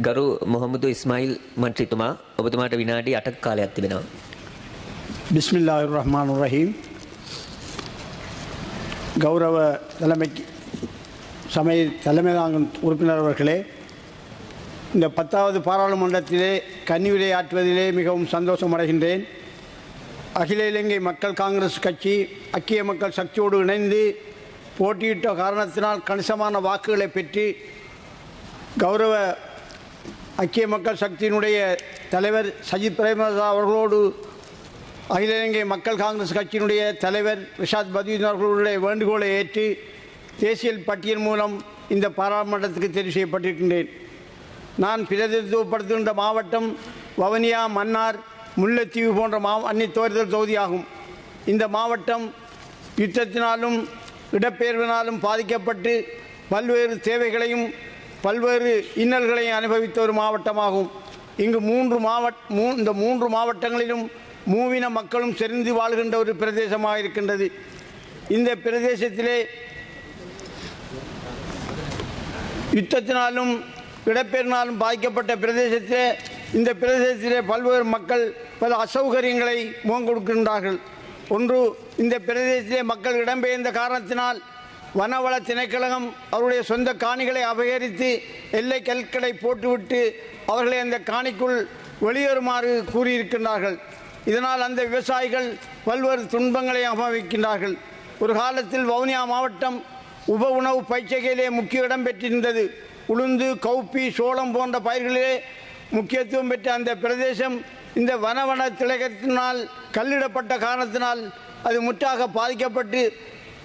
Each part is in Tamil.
ගරු මොහමුදු ඉස්මයිල් මන්ත්‍රීතුමා ඔබතුමාට විනාඩි අටක් කාලයක් තිබෙනවා. பிஸ்மில்லாஹிர் ரஹ்மான் ரஹீம் கௌரவ தலைமைக்கு சமய தலைமை தாங்கும் உறுப்பினர் அவர்களே இந்த பத்தாவது பாராளுமன்றத்திலே கன்னியுரை ஆற்றுவதிலே மிகவும் சந்தோஷம் அடைகின்றேன் அகில இலங்கை மக்கள் காங்கிரஸ் கட்சி ஐக்கிய மக்கள் சக்தியோடு இணைந்து போட்டியிட்ட காரணத்தினால் கணிசமான வாக்குகளை பெற்று கௌரவ ஐக்கிய மக்கள் சக்தியினுடைய தலைவர் சஜித் பிரேமதாஸ் அவர்களோடு அகில இலங்கை மக்கள் காங்கிரஸ் கட்சியினுடைய தலைவர் ரிஷாத் பதீன் அவர்களுடைய வேண்டுகோளை ஏற்று தேசிய பட்டியல் மூலம் இந்த பாராளுமன்றத்துக்கு தெரிவு செய்யப்பட்டிருக்கின்றேன். நான் பிரதிநிதித்துவப்படுத்துகின்ற மாவட்டம் வவனியா மன்னார் முல்லைத்தீவு போன்ற மா அன்னி தேர்தல் தொகுதியாகும். இந்த மாவட்டம் யுத்தத்தினாலும் இடப்பெயர்வினாலும் பாதிக்கப்பட்டு பல்வேறு தேவைகளையும் பல்வேறு இன்னல்களை அனுபவித்த ஒரு மாவட்டமாகும். இங்கு மூன்று மாவட்ட மூ இந்த மூன்று மாவட்டங்களிலும் மூவின மக்களும் செறிந்து வாழ்கின்ற ஒரு பிரதேசமாக இருக்கின்றது. இந்த பிரதேசத்திலே யுத்தத்தினாலும் இடப்பெயர்னாலும் பாதிக்கப்பட்ட பிரதேசத்திலே இந்த பிரதேசத்திலே பல்வேறு மக்கள் பல அசௌகரியங்களை முகம் கொடுக்கின்றார்கள் ஒன்று இந்த பிரதேசத்திலே மக்கள் இடம்பெயர்ந்த காரணத்தினால் வனவள திணைக்களகம் அவருடைய சொந்த காணிகளை அபகரித்து எல்லை கற்களை போட்டுவிட்டு அவர்களை அந்த காணிக்குள் வெளியேறுமாறு கூறியிருக்கின்றார்கள். இதனால் அந்த விவசாயிகள் பல்வேறு துன்பங்களை அனுபவிக்கின்றார்கள். ஒரு காலத்தில் வவுனியா மாவட்டம் உப உணவு பயிற்சிகையிலே முக்கிய இடம் பெற்றிருந்தது. உளுந்து கௌப்பி சோளம் போன்ற பயிர்களிலே முக்கியத்துவம் பெற்ற அந்த பிரதேசம் இந்த வனவன திலகத்தினால் கல்லிடப்பட்ட காரணத்தினால் அது முற்றாக பாதிக்கப்பட்டு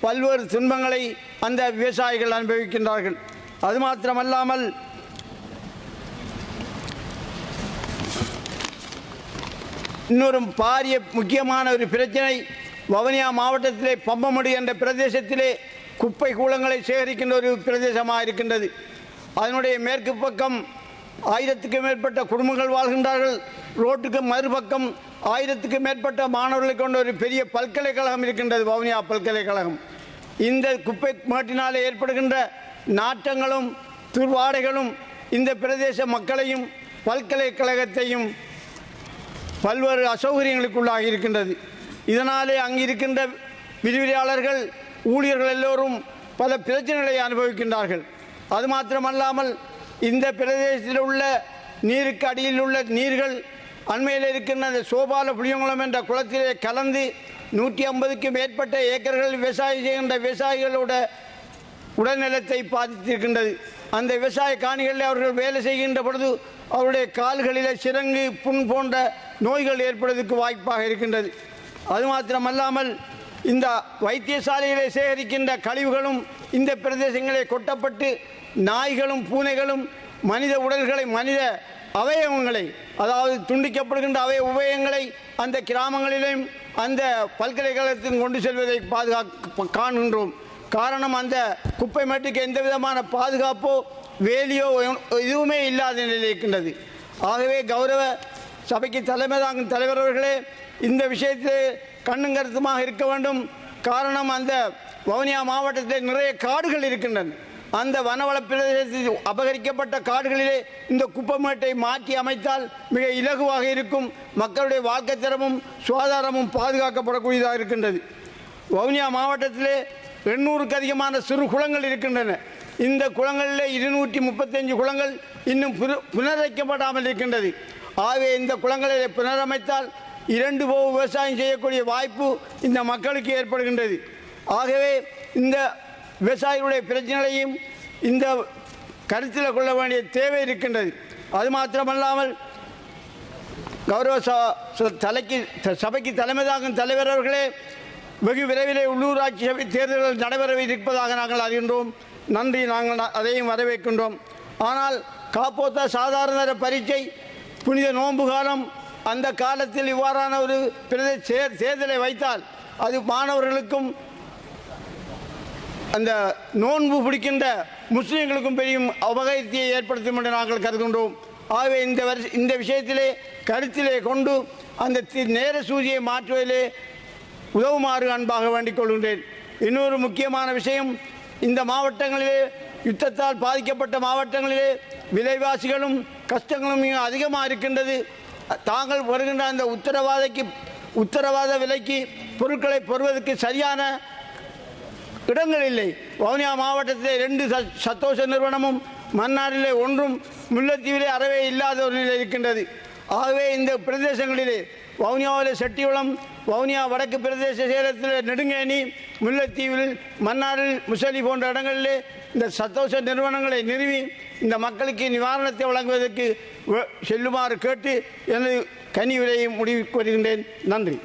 பல்வேறு துன்பங்களை அந்த விவசாயிகள் அனுபவிக்கின்றார்கள். அது மாத்திரமல்லாமல் இன்னொரு பாரிய முக்கியமான ஒரு பிரச்சனை வவுனியா மாவட்டத்திலே பம்பமுடி என்ற பிரதேசத்திலே குப்பை கூலங்களை சேகரிக்கின்ற ஒரு பிரதேசமாக இருக்கின்றது அதனுடைய மேற்கு பக்கம் ஆயிரத்துக்கு மேற்பட்ட குடும்பங்கள் வாழ்கின்றார்கள். ரோட்டுக்கு மறுபக்கம் ஆயிரத்துக்கு மேற்பட்ட மாணவர்களை கொண்ட ஒரு பெரிய பல்கலைக்கழகம் இருக்கின்றது வவுனியா பல்கலைக்கழகம். இந்த குப்பை மாட்டினாலே ஏற்படுகின்ற நாட்டங்களும் துர்வாடைகளும் இந்த பிரதேச மக்களையும் பல்கலைக்கழகத்தையும் பல்வேறு அசௌகரியங்களுக்குள்ளாகி இருக்கின்றது. இதனாலே அங்கு இருக்கின்ற விரிவிரியாளர்கள் ஊழியர்கள் எல்லோரும் பல பிரச்சனைகளை அனுபவிக்கின்றார்கள். அது மாத்திரமல்லாமல் இந்த பிரதேசத்தில் உள்ள நீருக்கு அடியில் உள்ள நீர்கள் அண்மையில் இருக்கின்ற அந்த சோபால புளியங்குளம் என்ற குளத்திலே கலந்து நூற்றி ஐம்பதுக்கும் மேற்பட்ட ஏக்கர்கள் விவசாயம் செய்கின்ற விவசாயிகளோட உடல்நலத்தை பாதித்திருக்கின்றது. அந்த விவசாய காணிகளில் அவர்கள் வேலை செய்கின்ற பொழுது அவருடைய கால்களில் சிறங்கு புண் போன்ற நோய்கள் ஏற்படுவதற்கு வாய்ப்பாக இருக்கின்றது. அது மாத்திரமல்லாமல் இந்த வைத்தியசாலைகளை சேகரிக்கின்ற கழிவுகளும் இந்த பிரதேசங்களே கொட்டப்பட்டு நாய்களும் பூனைகளும் மனித உடல்களை மனித அவயவங்களை அதாவது துண்டிக்கப்படுகின்ற அவய உபயங்களை அந்த கிராமங்களிலும் அந்த பல்கலைக்கழகத்தில் கொண்டு செல்வதை பாதுகாக்க காண்கின்றோம். காரணம் அந்த குப்பை மேட்டுக்கு எந்த விதமான பாதுகாப்போ வேலியோ எதுவுமே இல்லாத நிலையில் இருக்கின்றது. ஆகவே கௌரவ சபைக்கு தலைமை தாங்கும் தலைவர் அவர்களே இந்த விஷயத்தில் கண்ணும் கருத்துமாக இருக்க வேண்டும். காரணம் அந்த வவுனியா மாவட்டத்தில் நிறைய காடுகள் இருக்கின்றன. அந்த வனவள பிரதேசத்தில் அபகரிக்கப்பட்ட காடுகளிலே இந்த குப்பமேட்டை மாற்றி அமைத்தால் மிக இலகுவாக இருக்கும். மக்களுடைய வாழ்க்கை தரமும் சுகாதாரமும் பாதுகாக்கப்படக்கூடியதாக இருக்கின்றது. வவுனியா மாவட்டத்திலே எண்ணூறுக்கு அதிகமான சிறு குளங்கள் இருக்கின்றன. இந்த குளங்களில் இருநூற்றி முப்பத்தஞ்சு குளங்கள் இன்னும் புன- புனரமைக்கப்படாமல் இருக்கின்றது. ஆகவே இந்த குளங்களை புனரமைத்தால் இரண்டு போக விவசாயம் செய்யக்கூடிய வாய்ப்பு இந்த மக்களுக்கு ஏற்படுகின்றது. ஆகவே இந்த விவசாயிகளுடைய பிரச்சனைகளையும் இந்த கருத்தில் கொள்ள வேண்டிய தேவை இருக்கின்றது. அது மாத்திரமல்லாமல் கௌரவ ச- தலைக்கு த- சபைக்கு தலைமை தாக்கும் தலைவர் அவர்களே வெகு விரைவிலே உள்ளூராட்சி சபை தேர்தல்கள் நடைபெற இருப்பதாக நாங்கள் அறிகின்றோம். நன்றி நாங்கள் ந- அதையும் வரவேற்கின்றோம். ஆனால் காப்போத்த சாதாரண பரீட்சை புனித நோன்பு காலம் அந்த காலத்தில் இவ்வாறான ஒரு பிரதே தேர்தலை வைத்தால் அது மாணவர்களுக்கும் அந்த நோன்பு பிடிக்கின்ற முஸ்லீம்களுக்கும் பெரிய அபகரித்தியை ஏற்படுத்தும் என்று நாங்கள் கருதுகின்றோம். ஆகவே இந்த வருஷ இந்த விஷயத்திலே கருத்திலே கொண்டு அந்த தி- நேர சூதியை மாற்றுவதிலே உதவுமாறு அன்பாக வேண்டிக் கொள்கின்றேன். இன்னொரு முக்கியமான விஷயம் இந்த மாவட்டங்களிலே யுத்தத்தால் பாதிக்கப்பட்ட மாவட்டங்களிலே விலைவாசிகளும் கஷ்டங்களும் மிக அதிகமாக இருக்கின்றது. தாங்கள் வருகின்ற அந்த உத்தரவாதைக்கு உத்தரவாத விலைக்கு பொருட்களை பெறுவதற்கு சரியான இடங்கள் இல்லை வவுனியா மாவட்டத்திலே ரெண்டு ச- சத்தோஷ நிறுவனமும் மன்னாரிலே ஒன்றும் முல்லைத்தீவிலே அறவே இல்லாத ஒரு நிலை இருக்கின்றது. ஆகவே இந்த பிரதேசங்களிலே வவுனியாவிலே செட்டிகுளம் வவுனியா வடக்கு பிரதேச சேலத்தில் நெடுங்கேணி முல்லைத்தீவில் மன்னாரில் முசலி போன்ற இடங்களிலே இந்த சத்தோஷ நிறுவனங்களை நிறுவி இந்த மக்களுக்கு நிவாரணத்தை வழங்குவதற்கு செல்லுமாறு கேட்டு எனது கனி விலையை முடிவு வருகின்றேன் நன்றி.